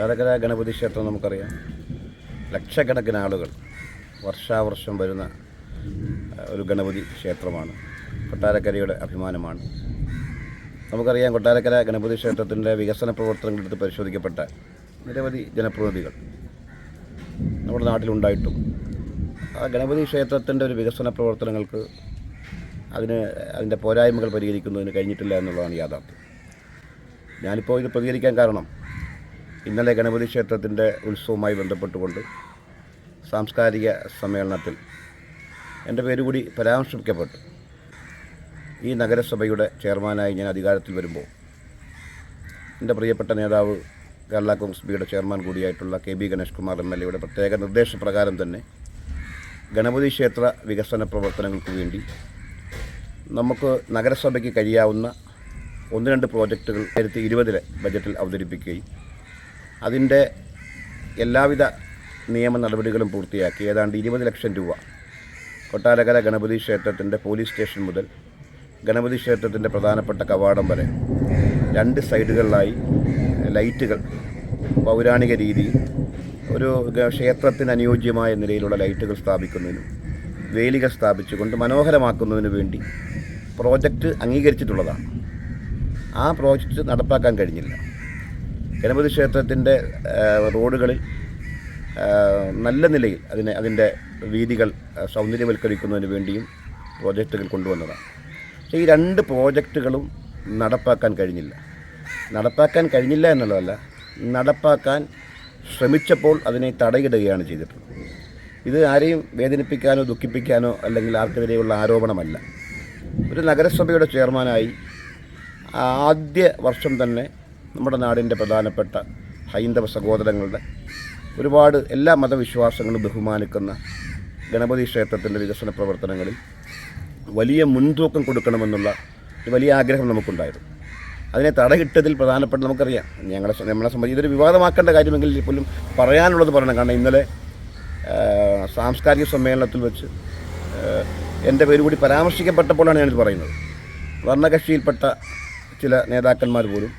കൊട്ടാരക്കര ഗണപതി ക്ഷേത്രം നമുക്കറിയാം. ലക്ഷക്കണക്കിന് ആളുകൾ വർഷാവർഷം വരുന്ന ഒരു ഗണപതി ക്ഷേത്രമാണ്. കൊട്ടാരക്കരയുടെ അഭിമാനമാണ്. നമുക്കറിയാം കൊട്ടാരക്കര ഗണപതി ക്ഷേത്രത്തിന്റെ വികസന പ്രവർത്തനങ്ങളെടുത്ത് പരിശോധിക്കപ്പെട്ട നിരവധി ജനപ്രതിനിധികൾ നമ്മുടെ നാട്ടിലുണ്ടായിട്ടും ആ ഗണപതി ക്ഷേത്രത്തിന്റെ ഒരു വികസന പ്രവർത്തനങ്ങൾക്ക് അതിന് അതിന്റെ പോരായ്മകൾ പരിഹരിക്കുന്നതിന് കഴിഞ്ഞിട്ടില്ല എന്നുള്ളതാണ് യാഥാർത്ഥ്യം. ഞാനിപ്പോൾ ഇത് പ്രതികരിക്കാൻ കാരണം ഇന്നലെ ഗണപതി ക്ഷേത്രത്തിന്റെ ഉത്സവവുമായി ബന്ധപ്പെട്ടുകൊണ്ട് സാംസ്കാരിക സമ്മേളനത്തിൽ എന്റെ പേര് കൂടി പരാമർശിക്കപ്പെട്ടു. ഈ നഗരസഭയുടെ ചെയർമാനായി ഞാൻ അധികാരത്തിൽ വരുമ്പോൾ എന്റെ പ്രിയപ്പെട്ട നേതാവ് കേരള കോൺഗ്രസ് ബിയുടെ chairman കൂടിയായിട്ടുള്ള K B Ganesh Kumar M L എയുടെ പ്രത്യേക നിർദ്ദേശപ്രകാരം തന്നെ ഗണപതി ക്ഷേത്ര വികസന പ്രവർത്തനങ്ങൾക്ക് വേണ്ടി നമുക്ക് നഗരസഭയ്ക്ക് കഴിയാവുന്ന ഒന്ന് രണ്ട് പ്രോജക്റ്റുകൾ രണ്ടായിരത്തി ഇരുപതിലെ ബജറ്റിൽ അവതരിപ്പിക്കുകയും അതിന്റെ എല്ലാവിധ നിയമ നടപടികളും പൂർത്തിയാക്കി. ഏതാണ്ട് ഇരുപത് ലക്ഷം രൂപ. കൊട്ടാരക്കര ഗണപതി ക്ഷേത്രത്തിന്റെ പോലീസ് സ്റ്റേഷൻ മുതൽ ഗണപതി ക്ഷേത്രത്തിന്റെ പ്രധാനപ്പെട്ട കവാടം വരെ രണ്ട് സൈഡുകളിലായി ലൈറ്റുകൾ പൗരാണിക രീതിയിൽ ഒരു ക്ഷേത്രത്തിന് അനുയോജ്യമായ നിലയിലുള്ള ലൈറ്റുകൾ സ്ഥാപിക്കുന്നതിനും വേലികൾ സ്ഥാപിച്ചുകൊണ്ട് മനോഹരമാക്കുന്നതിനു വേണ്ടി പ്രോജക്റ്റ് അംഗീകരിച്ചിട്ടുള്ളതാണ്. ആ പ്രോജക്റ്റ് നടപ്പാക്കാൻ കഴിഞ്ഞില്ല. ഗണപതി ക്ഷേത്രത്തിന്റെ റോഡുകളിൽ നല്ല നിലയിൽ അതിനെ അതിന്റെ വീതികൾ സൗന്ദര്യവൽക്കരിക്കുന്നതിന് വേണ്ടിയും പ്രോജക്റ്റുകൾ കൊണ്ടുവന്നതാണ്. ഈ രണ്ട് പ്രോജക്റ്റുകളും നടപ്പാക്കാൻ കഴിഞ്ഞില്ല. നടപ്പാക്കാൻ കഴിഞ്ഞില്ല എന്നുള്ളതല്ല നടപ്പാക്കാൻ ശ്രമിച്ചപ്പോൾ അതിനെ തടയിടുകയാണ് ചെയ്തിട്ടുള്ളത്. ഇത് ആരെയും വേദനിപ്പിക്കാനോ ദുഃഖിപ്പിക്കാനോ അല്ലെങ്കിൽ ആർക്കെതിരെയുള്ള ആരോപണമല്ല. ഒരു നഗരസഭയുടെ ചെയർമാനായി ആദ്യ വർഷം തന്നെ നമ്മുടെ നാടിന്റെ പ്രധാനപ്പെട്ട ഹൈന്ദവ സഹോദരങ്ങളുടെ ഒരുപാട് എല്ലാ മതവിശ്വാസങ്ങളും ബഹുമാനിക്കുന്ന ഗണപതി ക്ഷേത്രത്തിന്റെ വികസന പ്രവർത്തനങ്ങളിൽ വലിയ മുൻതൂക്കം കൊടുക്കണമെന്നുള്ള വലിയ ആഗ്രഹം നമുക്കുണ്ടായിരുന്നു. അതിനെ തടയിട്ടതിൽ പ്രധാനപ്പെട്ട നമുക്കറിയാം. ഞങ്ങളെ നമ്മളെ സംബന്ധിച്ച് ഇതൊരു വിവാദമാക്കേണ്ട കാര്യമെങ്കിൽ പോലും പറയാനുള്ളത് പറയണം. കാരണം ഇന്നലെ സാംസ്കാരിക സമ്മേളനത്തിൽ വെച്ച് എന്റെ പേര് കൂടി പരാമർശിക്കപ്പെട്ടപ്പോഴാണ് ഞാനിത് പറയുന്നത്. വർണകക്ഷിയിൽപ്പെട്ട ചില നേതാക്കന്മാർ പോലും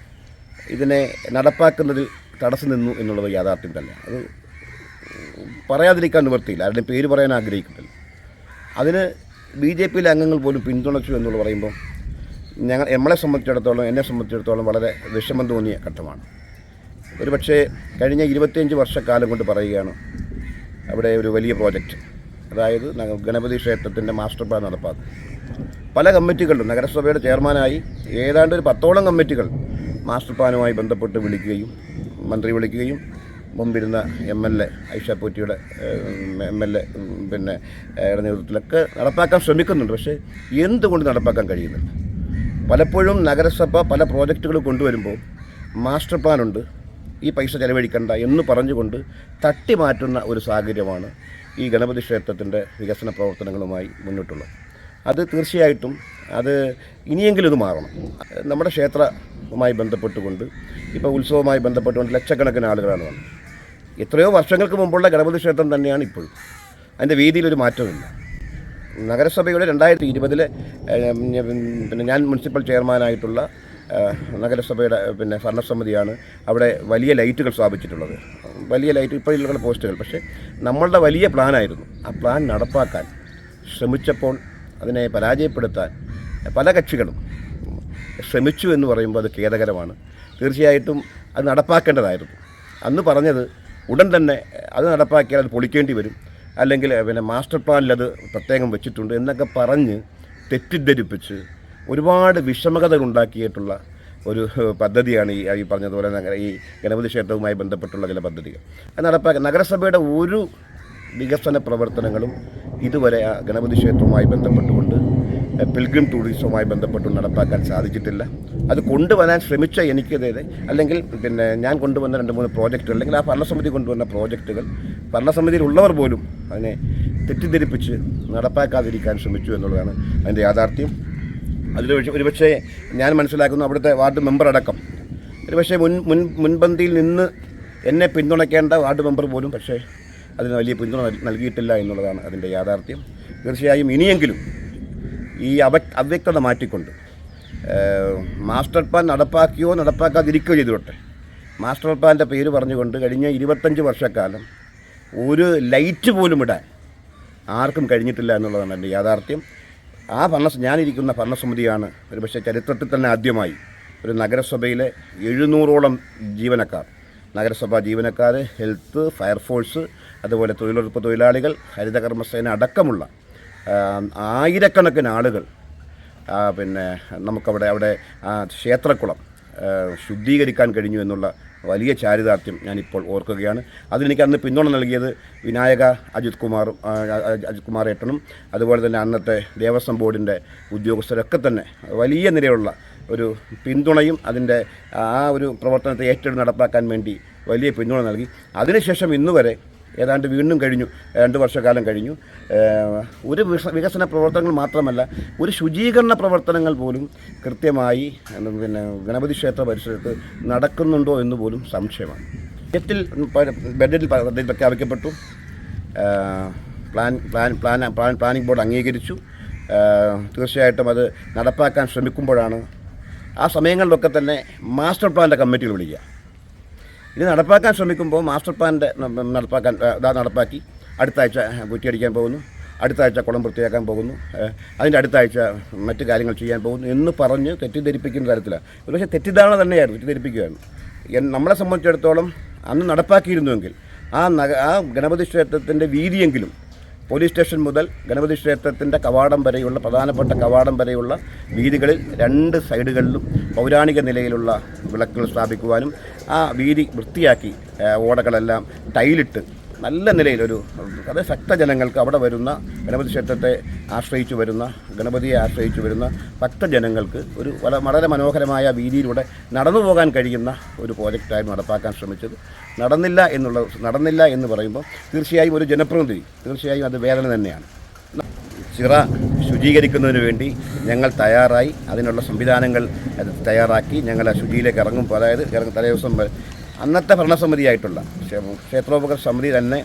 ഇതിനെ നടപ്പാക്കുന്നതിൽ തടസ്സം നിന്നു എന്നുള്ളത് യാഥാർത്ഥ്യം തന്നെ. അത് പറയാതിരിക്കാൻ നിവർത്തിയില്ല ആരുടെയും പേര് പറയാൻ ആഗ്രഹിക്കുന്നില്ല. അതിന് ബി ജെ പിയിലെ അംഗങ്ങൾ പോലും പിന്തുണച്ചു എന്നുള്ള പറയുമ്പോൾ ഞങ്ങൾ നമ്മളെ സംബന്ധിച്ചിടത്തോളം എന്നെ സംബന്ധിച്ചിടത്തോളം വളരെ വിഷമം തോന്നിയ ഘട്ടമാണ്. ഒരു പക്ഷേ കഴിഞ്ഞ ഇരുപത്തിയഞ്ച് വർഷക്കാലം കൊണ്ട് പറയുകയാണ് അവിടെ ഒരു വലിയ പ്രോജക്റ്റ്. അതായത് ഗണപതി ക്ഷേത്രത്തിന്റെ മാസ്റ്റർ പ്ലാൻ നടപ്പാക്കും. പല കമ്മിറ്റികളിലും നഗരസഭയുടെ ചെയർമാനായി ഏതാണ്ട് ഒരു പത്തോളം കമ്മിറ്റികൾ മാസ്റ്റർ പ്ലാനുമായി ബന്ധപ്പെട്ട് വിളിക്കുകയും മന്ത്രി വിളിക്കുകയും മുമ്പിരുന്ന എം എൽ എ ഐഷ പോറ്റിയുടെ എം എൽ എ പിന്നെ നേതൃത്വത്തിലൊക്കെ നടപ്പാക്കാൻ ശ്രമിക്കുന്നുണ്ട്. പക്ഷേ എന്തുകൊണ്ട് നടപ്പാക്കാൻ കഴിയുന്നില്ല? പലപ്പോഴും നഗരസഭ പല പ്രോജക്റ്റുകൾ കൊണ്ടുവരുമ്പോൾ മാസ്റ്റർ പ്ലാനുണ്ട് ഈ പൈസ ചെലവഴിക്കണ്ട എന്ന് പറഞ്ഞുകൊണ്ട് തട്ടി മാറ്റുന്ന ഒരു സാഹചര്യമാണ് ഈ ഗണപതി ക്ഷേത്രത്തിന്റെ വികസന പ്രവർത്തനങ്ങളുമായി മുന്നോട്ടുള്ളത്. അത് തീർച്ചയായിട്ടും അത് ഇനിയെങ്കിലും ഇത് മാറണം. നമ്മുടെ ക്ഷേത്രവുമായി ബന്ധപ്പെട്ടുകൊണ്ട് ഇപ്പോൾ ഉത്സവവുമായി ബന്ധപ്പെട്ടുകൊണ്ട് ലക്ഷക്കണക്കിന് ആളുകളാണ് വന്നത്. എത്രയോ വർഷങ്ങൾക്ക് മുമ്പുള്ള ഗണപതി ക്ഷേത്രം തന്നെയാണ് ഇപ്പോഴും. അതിന്റെ വീതിയിലൊരു മാറ്റമില്ല നഗരസഭയുടെ രണ്ടായിരത്തി ഇരുപതിലെ പിന്നെ ഞാൻ മുനിസിപ്പൽ ചെയർമാനായിട്ടുള്ള നഗരസഭയുടെ പിന്നെ ഭരണസമിതിയാണ് അവിടെ വലിയ ലൈറ്റുകൾ സ്ഥാപിച്ചിട്ടുള്ളത്. വലിയ ലൈറ്റ് ഇപ്പോഴുള്ള പോസ്റ്റുകൾ. പക്ഷേ നമ്മളുടെ വലിയ പ്ലാനായിരുന്നു. ആ പ്ലാൻ നടപ്പാക്കാൻ ശ്രമിച്ചപ്പോൾ അതിനെ പരാജയപ്പെടുത്താൻ പല കക്ഷികളും ശ്രമിച്ചു എന്ന് പറയുമ്പോൾ അത് ഖേദകരമാണ്. തീർച്ചയായിട്ടും അത് നടപ്പാക്കേണ്ടതായിരുന്നു. അന്ന് പറഞ്ഞത് ഉടൻ തന്നെ അത് നടപ്പാക്കിയാൽ അത് പൊളിക്കേണ്ടി വരും. അല്ലെങ്കിൽ പിന്നെ മാസ്റ്റർ പ്ലാനിൽ അത് പ്രത്യേകം വെച്ചിട്ടുണ്ട് എന്നൊക്കെ പറഞ്ഞ് തെറ്റിദ്ധരിപ്പിച്ച് ഒരുപാട് വിഷമകതകൾ ഉണ്ടാക്കിയിട്ടുള്ള ഒരു പദ്ധതിയാണ് ഈ ഈ പറഞ്ഞതുപോലെ നഗര ഈ ഗണപതി ക്ഷേത്രവുമായി ബന്ധപ്പെട്ടുള്ള ചില പദ്ധതികൾ. അത് നടപ്പാക്കി നഗരസഭയുടെ ഒരു വികസന പ്രവർത്തനങ്ങളും ഇതുവരെ ഗണപതി ക്ഷേത്രവുമായി ബന്ധപ്പെട്ടുകൊണ്ട് പിൽഗ്രിം ടൂറിസവുമായി ബന്ധപ്പെട്ട് നടപ്പാക്കാൻ സാധിച്ചിട്ടില്ല. അത് കൊണ്ടുവരാൻ ശ്രമിച്ച എനിക്കെതിരെ അല്ലെങ്കിൽ പിന്നെ ഞാൻ കൊണ്ടുവന്ന രണ്ട് മൂന്ന് പ്രോജക്റ്റുകൾ അല്ലെങ്കിൽ ആ ഭരണസമിതി കൊണ്ടുവന്ന പ്രോജക്റ്റുകൾ ഭരണസമിതിയിലുള്ളവർ പോലും അതിനെ തെറ്റിദ്ധരിപ്പിച്ച് നടപ്പാക്കാതിരിക്കാൻ ശ്രമിച്ചു എന്നുള്ളതാണ് അതിന്റെ യാഥാർത്ഥ്യം. അതിൽ ഒരു- ഒരുപക്ഷേ ഞാൻ മനസ്സിലാക്കുന്നു അവിടുത്തെ വാർഡ് മെമ്പർ അടക്കം. ഒരുപക്ഷെ മുൻ മുൻ മുൻപന്തിയിൽ നിന്ന് എന്നെ പിന്തുണയ്ക്കേണ്ട വാർഡ് മെമ്പർ പോലും പക്ഷേ അതിന് വലിയ പിന്തുണ നൽ- നൽകിയിട്ടില്ല എന്നുള്ളതാണ് അതിന്റെ യാഥാർത്ഥ്യം. തീർച്ചയായും ഇനിയെങ്കിലും ഈ അവ അവ്യക്തത മാറ്റിക്കൊണ്ട് മാസ്റ്റർ പ്ലാൻ നടപ്പാക്കിയോ നടപ്പാക്കാതിരിക്കുകയോ ചെയ്തോട്ടെ മാസ്റ്റർ പ്ലാന്റെ പേര് പറഞ്ഞുകൊണ്ട് കഴിഞ്ഞ ഇരുപത്തഞ്ച് വർഷക്കാലം ഒരു ലൈറ്റ് പോലും ഇടാൻ ആർക്കും കഴിഞ്ഞിട്ടില്ല എന്നുള്ളതാണ് എന്റെ യാഥാർത്ഥ്യം. ആ ഭരണ ഞാനിരിക്കുന്ന ഭരണസമിതിയാണ് ഒരുപക്ഷെ ചരിത്രത്തിൽ തന്നെ ആദ്യമായി ഒരു നഗരസഭയിലെ എഴുന്നൂറോളം ജീവനക്കാർ. നഗരസഭാ ജീവനക്കാർ ഹെൽത്ത് ഫയർഫോഴ്സ് അതുപോലെ തൊഴിലുറപ്പ് തൊഴിലാളികൾ ഹരിതകർമ്മസേന അടക്കമുള്ള ആയിരക്കണക്കിന് ആളുകൾ പിന്നെ നമുക്കവിടെ അവിടെ ആ ക്ഷേത്രക്കുളം ശുദ്ധീകരിക്കാൻ കഴിഞ്ഞു എന്നുള്ള വലിയ ചാരിതാർത്ഥ്യം ഞാനിപ്പോൾ ഓർക്കുകയാണ്. അതിനെനിക്ക് അന്ന് പിന്തുണ നൽകിയത് വിനായക അജിത് കുമാറും അജിത് കുമാർ ഏട്ടനും അതുപോലെ തന്നെ അന്നത്തെ ദേവസ്വം ബോർഡിന്റെ ഉദ്യോഗസ്ഥരൊക്കെ തന്നെ. വലിയ നിലയുള്ള ഒരു പിന്തുണയും അതിന്റെ ആ ഒരു പ്രവർത്തനത്തെ ഏറ്റെടുത്ത് നടപ്പാക്കാൻ വേണ്ടി വലിയ പിന്തുണ നൽകി. അതിനുശേഷം ഇന്നുവരെ ഏതാണ്ട് വീണ്ടും കഴിഞ്ഞു. രണ്ട് വർഷക്കാലം കഴിഞ്ഞു. ഒരു വികസ- വികസന പ്രവർത്തനങ്ങൾ മാത്രമല്ല ഒരു ശുചീകരണ പ്രവർത്തനങ്ങൾ പോലും കൃത്യമായി പിന്നെ ഗണപതി ക്ഷേത്ര പരിസരത്ത് നടക്കുന്നുണ്ടോ എന്ന് പോലും സംശയമാണ്. ബജറ്റിൽ ബഡ്ജറ്റിൽ പദ്ധതി പ്രഖ്യാപിക്കപ്പെട്ടു. Plan plan plan plan planning board അംഗീകരിച്ചു. തീർച്ചയായിട്ടും അത് നടപ്പാക്കാൻ ശ്രമിക്കുമ്പോഴാണ് ആ സമയങ്ങളിലൊക്കെ തന്നെ മാസ്റ്റർ പ്ലാന്റെ കമ്മിറ്റികൾ വിളിക്കുക. ഇത് നടപ്പാക്കാൻ ശ്രമിക്കുമ്പോൾ മാസ്റ്റർ പ്ലാന്റെ ന- നടപ്പാക്കാൻ ഇതാ നടപ്പാക്കി. അടുത്ത ആഴ്ച കുറ്റിയടിക്കാൻ പോകുന്നു. അടുത്ത ആഴ്ച കുളം വൃത്തിയാക്കാൻ പോകുന്നു. അതിന്റെ അടുത്ത ആഴ്ച മറ്റു കാര്യങ്ങൾ ചെയ്യാൻ പോകുന്നു എന്ന് പറഞ്ഞ് തെറ്റിദ്ധരിപ്പിക്കുന്ന തരത്തിലാണ്. ഒരുപക്ഷെ തെറ്റിദ്ധാരണ തന്നെയായിരുന്നു തെറ്റിദ്ധരിപ്പിക്കുകയാണ്. നമ്മളെ സംബന്ധിച്ചിടത്തോളം അന്ന് നടപ്പാക്കിയിരുന്നുവെങ്കിൽ ആ നഗ ആ ഗണപതി ക്ഷേത്രത്തിന്റെ വീതിയെങ്കിലും പോലീസ് സ്റ്റേഷൻ മുതൽ ഗണപതി ക്ഷേത്രത്തിന്റെ കവാടം വരെയുള്ള പ്രധാനപ്പെട്ട കവാടം വരെയുള്ള വീതികളിൽ രണ്ട് സൈഡുകളിലും പൗരാണിക നിലയിലുള്ള വിളക്കുകൾ സ്ഥാപിക്കുവാനും ആ വീതി വൃത്തിയാക്കി ഓടകളെല്ലാം ടൈലിട്ട് നല്ല നിലയിലൊരു അത് ഭക്തജനങ്ങൾക്ക് അവിടെ വരുന്ന ഗണപതി ക്ഷേത്രത്തെ ആശ്രയിച്ചു വരുന്ന ഗണപതിയെ ആശ്രയിച്ചു വരുന്ന ഭക്തജനങ്ങൾക്ക് ഒരു വള വളരെ മനോഹരമായ വീതിയിലൂടെ നടന്നു പോകാൻ കഴിയുന്ന ഒരു പ്രോജക്റ്റായിരുന്നു നടപ്പാക്കാൻ ശ്രമിച്ചത്. നടന്നില്ല എന്നുള്ള നടന്നില്ല എന്ന് പറയുമ്പോൾ തീർച്ചയായും ഒരു ജനപ്രതിനിധി തീർച്ചയായും അത് വേദന തന്നെയാണ്. ചിറ ശുചീകരിക്കുന്നതിന് വേണ്ടി ഞങ്ങൾ തയ്യാറായി അതിനുള്ള സംവിധാനങ്ങൾ തയ്യാറാക്കി ഞങ്ങൾ ആ ശുചിയിലേക്ക് ഇറങ്ങുമ്പോൾ അതായത് ഇറങ്ങും തലേ ദിവസം അന്നത്തെ ഭരണസമിതിയായിട്ടുള്ള ക്ഷേത്രോപകര സമിതി തന്നെ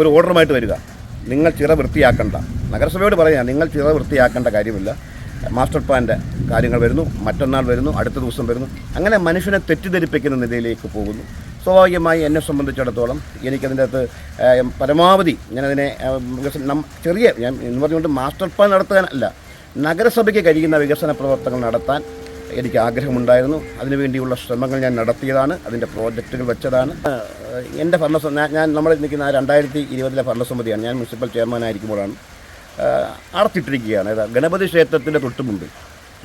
ഒരു ഓർഡറുമായിട്ട് വരിക. നിങ്ങൾ ചിറ വൃത്തിയാക്കേണ്ട. നഗരസഭയോട് പറയാം നിങ്ങൾ ചിറ വൃത്തിയാക്കേണ്ട കാര്യമില്ല. മാസ്റ്റർ പ്ലാന്റെ കാര്യങ്ങൾ വരുന്നു മറ്റന്നാൾ വരുന്നു അടുത്ത ദിവസം വരുന്നു. അങ്ങനെ മനുഷ്യനെ തെറ്റിദ്ധരിപ്പിക്കുന്ന നിലയിലേക്ക് പോകുന്നു. സ്വാഭാവികമായി എന്നെ സംബന്ധിച്ചിടത്തോളം എനിക്കതിന്റെ അകത്ത് പരമാവധി ഞാനതിനെ ചെറിയ ഞാൻ എന്ന് പറഞ്ഞുകൊണ്ട് മാസ്റ്റർ പ്ലാൻ നടത്താനല്ല നഗരസഭയ്ക്ക് കഴിയുന്ന വികസന പ്രവർത്തനങ്ങൾ നടത്താൻ എനിക്ക് ആഗ്രഹമുണ്ടായിരുന്നു. അതിനുവേണ്ടിയുള്ള ശ്രമങ്ങൾ ഞാൻ നടത്തിയതാണ്. അതിന്റെ പ്രോജക്റ്റുകൾ വെച്ചതാണ്. എന്റെ ഭരണസമിതി ഞാൻ- നമ്മൾ നിൽക്കുന്ന രണ്ടായിരത്തി ഇരുപതിലെ ഭരണസമിതിയാണ്. ഞാൻ മുനിസിപ്പൽ ചെയർമാനായിരിക്കുമ്പോഴാണ് അടച്ചിട്ടിരിക്കുകയാണ്. ഗണപതി ക്ഷേത്രത്തിന്റെ തൊട്ടുമുണ്ട്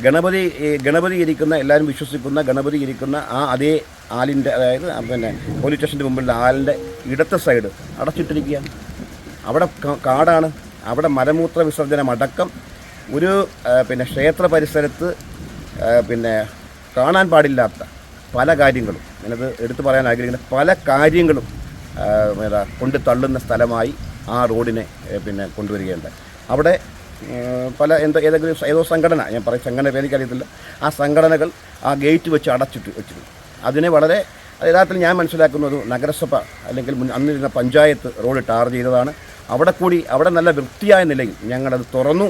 ഗണപതി ഗണപതി ഇരിക്കുന്ന എല്ലാവരും വിശ്വസിക്കുന്ന ഗണപതി ഇരിക്കുന്ന ആ അതേ ആലിന്റെ അതായത് പിന്നെ പോലീസ് സ്റ്റേഷന്റെ മുമ്പിലുള്ള ആലിന്റെ ഇടത്തെ സൈഡ് അടച്ചിട്ടിരിക്കുകയാണ്. അവിടെ കാടാണ്. അവിടെ മലമൂത്ര വിസർജനം അടക്കം ഒരു പിന്നെ ക്ഷേത്ര പരിസരത്ത് പിന്നെ കാണാൻ പാടില്ലാത്ത പല കാര്യങ്ങളും ഞാനത് എടുത്തു പറയാൻ ആഗ്രഹിക്കുന്ന പല കാര്യങ്ങളും ഏതാ കൊണ്ട് തള്ളുന്ന സ്ഥലമായി ആ റോഡിനെ പിന്നെ കൊണ്ടുവരികയുണ്ട് അവിടെ പല എന്തോ ഏതെങ്കിലും ഏതോ സംഘടന ഞാൻ പറയും സംഘടന പേരിക്കറിയത്തില്ല ആ സംഘടനകൾ ആ ഗേറ്റ് വെച്ച് അടച്ചിട്ട് വെച്ചിരുന്നു. അതിനെ വളരെ യഥാർത്ഥത്തിൽ ഞാൻ മനസ്സിലാക്കുന്നത് നഗരസഭ അല്ലെങ്കിൽ അന്നിരുന്ന പഞ്ചായത്ത് റോഡ് ടാർ ചെയ്തതാണ്. അവിടെ കൂടി അവിടെ നല്ല വൃത്തിയായ നിലയിൽ ഞങ്ങളത് തുറന്നു.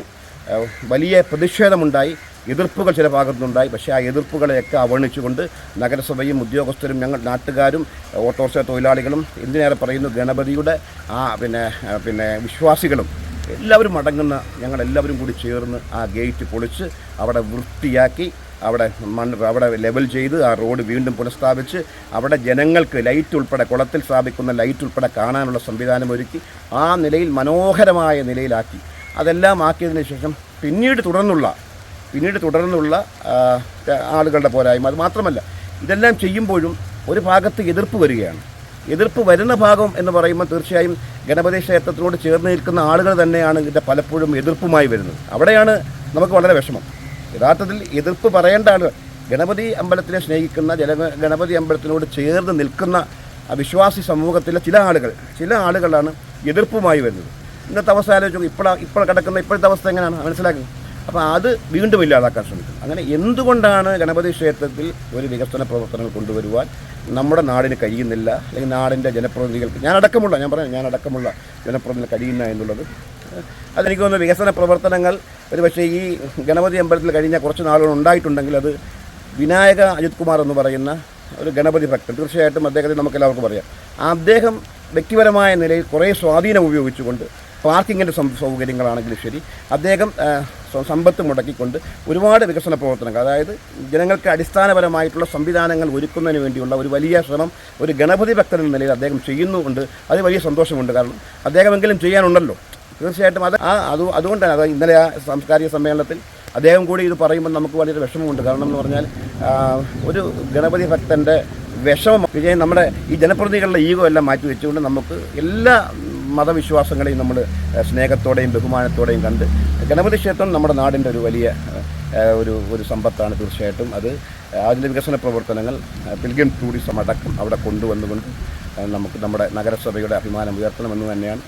വലിയ പ്രതിഷേധമുണ്ടായി. എതിർപ്പുകൾ ചില ഭാഗത്തുനിന്നുണ്ടായി. പക്ഷേ ആ എതിർപ്പുകളെയൊക്കെ അവഗണിച്ചുകൊണ്ട് നഗരസഭയും ഉദ്യോഗസ്ഥരും ഞങ്ങൾ നാട്ടുകാരും ഓട്ടോറിക്ഷ തൊഴിലാളികളും എന്തിനേറെ പറയുന്നു ഗണപതിയുടെ ആ പിന്നെ പിന്നെ വിശ്വാസികളും എല്ലാവരും അടങ്ങുന്ന ഞങ്ങളെല്ലാവരും കൂടി ചേർന്ന് ആ ഗേറ്റ് പൊളിച്ച് അവിടെ വൃത്തിയാക്കി അവിടെ മണ്ണ് അവിടെ ലെവൽ ചെയ്ത് ആ റോഡ് വീണ്ടും പുനഃസ്ഥാപിച്ച് അവിടെ ജനങ്ങൾക്ക് ലൈറ്റ് ഉൾപ്പെടെ കുളത്തിൽ സ്ഥാപിക്കുന്ന ലൈറ്റ് ഉൾപ്പെടെ കാണാനുള്ള സംവിധാനം ഒരുക്കി ആ നിലയിൽ മനോഹരമായ നിലയിലാക്കി. അതെല്ലാം ആക്കിയതിന് ശേഷം പിന്നീട് തുടർന്നുള്ള പിന്നീട് തുടർന്നുള്ള ആളുകളുടെ പോരായ്മ. അത് മാത്രമല്ല ഇതെല്ലാം ചെയ്യുമ്പോഴും ഒരു ഭാഗത്ത് എതിർപ്പ് വരികയാണ്. എതിർപ്പ് വരുന്ന ഭാഗം എന്ന് പറയുമ്പോൾ തീർച്ചയായും ഗണപതി ക്ഷേത്രത്തിനോട് ചേർന്ന് നിൽക്കുന്ന ആളുകൾ തന്നെയാണ് ഇതിന്റെ പലപ്പോഴും എതിർപ്പുമായി വരുന്നത്. അവിടെയാണ് നമുക്ക് വളരെ വിഷമം. യഥാർത്ഥത്തിൽ എതിർപ്പ് പറയേണ്ട ആളുകൾ ഗണപതി അമ്പലത്തിനെ സ്നേഹിക്കുന്ന ജല ഗണപതി അമ്പലത്തിനോട് ചേർന്ന് നിൽക്കുന്ന വിശ്വാസി സമൂഹത്തിലെ ചില ആളുകൾ ചില ആളുകളാണ് എതിർപ്പുമായി വരുന്നത്. ഇന്നത്തെ അവസ്ഥ ആലോചിച്ചു ഇപ്പോൾ ഇപ്പോൾ കിടക്കുന്ന ഇപ്പോഴത്തെ അവസ്ഥ എങ്ങനെയാണ്? മനസ്സിലാക്കുന്നത് അപ്പോൾ അത് വീണ്ടും ഇല്ലാതാക്കാൻ ശ്രമിക്കും. അങ്ങനെ എന്തുകൊണ്ടാണ് ഗണപതി ക്ഷേത്രത്തിൽ ഒരു വികസന പ്രവർത്തനങ്ങൾ കൊണ്ടുവരുവാൻ നമ്മുടെ നാടിന് കഴിയുന്നില്ല? അല്ലെങ്കിൽ നാടിന്റെ ജനപ്രതിനിധികൾക്ക് ഞാൻ അടക്കമുള്ള ഞാൻ പറയാം ഞാൻ അടക്കമുള്ള ജനപ്രതിനിധികൾ കഴിയുന്ന എന്നുള്ളത്. അതെനിക്ക് തോന്നുന്നു വികസന പ്രവർത്തനങ്ങൾ ഒരു പക്ഷേ ഈ ഗണപതി അമ്പലത്തിൽ കഴിഞ്ഞ കുറച്ച് നാളുകൾ ഉണ്ടായിട്ടുണ്ടെങ്കിൽ അത് വിനായക അജിത് കുമാർ എന്ന് പറയുന്ന ഒരു ഗണപതി ഭക്തൻ. തീർച്ചയായിട്ടും അദ്ദേഹത്തെ നമുക്ക് എല്ലാവർക്കും അറിയാം. അദ്ദേഹം വ്യക്തിപരമായ നിലയിൽ കുറേ സ്വാധീനം ഉപയോഗിച്ചുകൊണ്ട് പാർക്കിങ്ങിന്റെ സൗകര്യങ്ങളാണെങ്കിലും ശരി അദ്ദേഹം സമ്പത്ത് മുടക്കിക്കൊണ്ട് ഒരുപാട് വികസന പ്രവർത്തനങ്ങൾ അതായത് ജനങ്ങൾക്ക് അടിസ്ഥാനപരമായിട്ടുള്ള സംവിധാനങ്ങൾ ഒരുക്കുന്നതിന് വേണ്ടിയുള്ള ഒരു വലിയ ശ്രമം ഒരു ഗണപതി ഭക്തൻ എന്ന നിലയിൽ അദ്ദേഹം ചെയ്യുന്നുണ്ട് അത് വലിയ സന്തോഷമുണ്ട്. കാരണം അദ്ദേഹമെങ്കിലും ചെയ്യാനുണ്ടല്ലോ. തീർച്ചയായിട്ടും അത് ആ അത് അതുകൊണ്ടാണ് അത് ഇന്നലെ ആ സാംസ്കാരിക സമ്മേളനത്തിൽ അദ്ദേഹം കൂടി ഇത് പറയുമ്പോൾ നമുക്ക് വളരെ വിഷമമുണ്ട്. കാരണം എന്ന് പറഞ്ഞാൽ ഒരു ഗണപതി ഭക്തന്റെ വിഷമം വിജയം നമ്മുടെ ഈ ജനപ്രതിനിധികളുടെ ഈഗോ എല്ലാം മാറ്റി വെച്ചുകൊണ്ട് നമുക്ക് എല്ലാ മതവിശ്വാസങ്ങളെയും നമ്മൾ സ്നേഹത്തോടെയും ബഹുമാനത്തോടെയും കണ്ട് ഗണപതി ക്ഷേത്രം നമ്മുടെ നാടിന്റെ ഒരു വലിയ ഒരു ഒരു സമ്പത്താണ് തീർച്ചയായിട്ടും. അത് അതിന്റെ വികസന പ്രവർത്തനങ്ങൾ പിൽഗ്രിം ടൂറിസം അടക്കം അവിടെ കൊണ്ടുവന്നുകൊണ്ട് നമുക്ക് നമ്മുടെ നഗരസഭയുടെ അഭിമാനം ഉയർത്തണമെന്ന് തന്നെയാണ്.